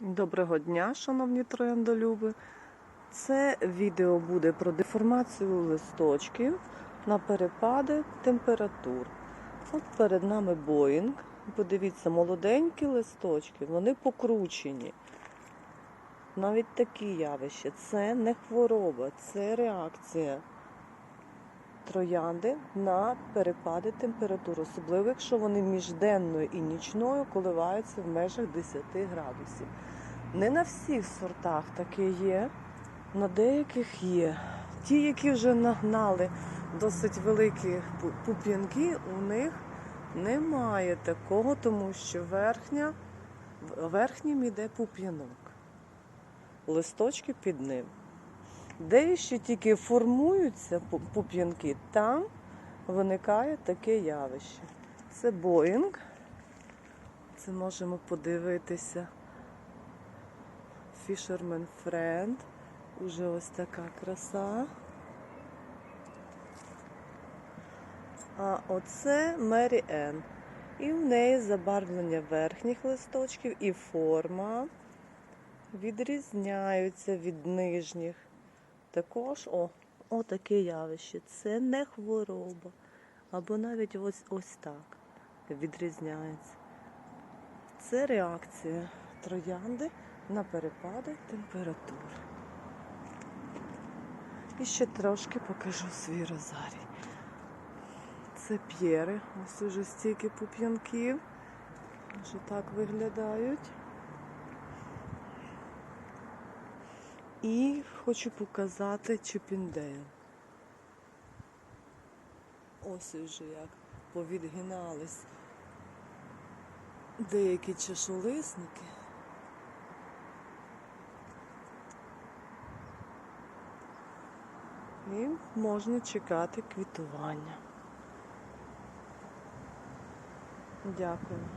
Доброго дня, шановні трояндолюби. Це відео буде про деформацію листочків на перепади температур. От перед нами Боїнг. Подивіться, молоденькі листочки, вони покручені. Навіть такі явища. Це не хвороба, це реакція троянди на перепади температур, особливо якщо вони між денною і нічною коливаються в межах 10 градусів. Не на всіх сортах таке є, на деяких є. Ті, які вже нагнали досить великі пуп'янки, у них немає такого, тому що верхня, верхнім іде пуп'янок. Листочки під ним. Де ще тільки формуються пу- пуп'янки, там виникає таке явище. Це Боїнг. Це можемо подивитися. Fisherman Friend. Уже ось така краса. А оце Мері Енн. І в неї забарвлення верхніх листочків і форма відрізняються від нижніх. Також о, о таке явище. Це не хвороба. Або навіть ось ось так відрізняється. Це реакція троянди на перепади температур. І ще трошки покажу свій розарій. Це п'єри. Ось уже стільки пуп'янків. Вже так виглядають. І хочу показати Чіпіндейл. Ось уже як повідгинались деякі чешолисники. І можна чекати квітування. Дякую.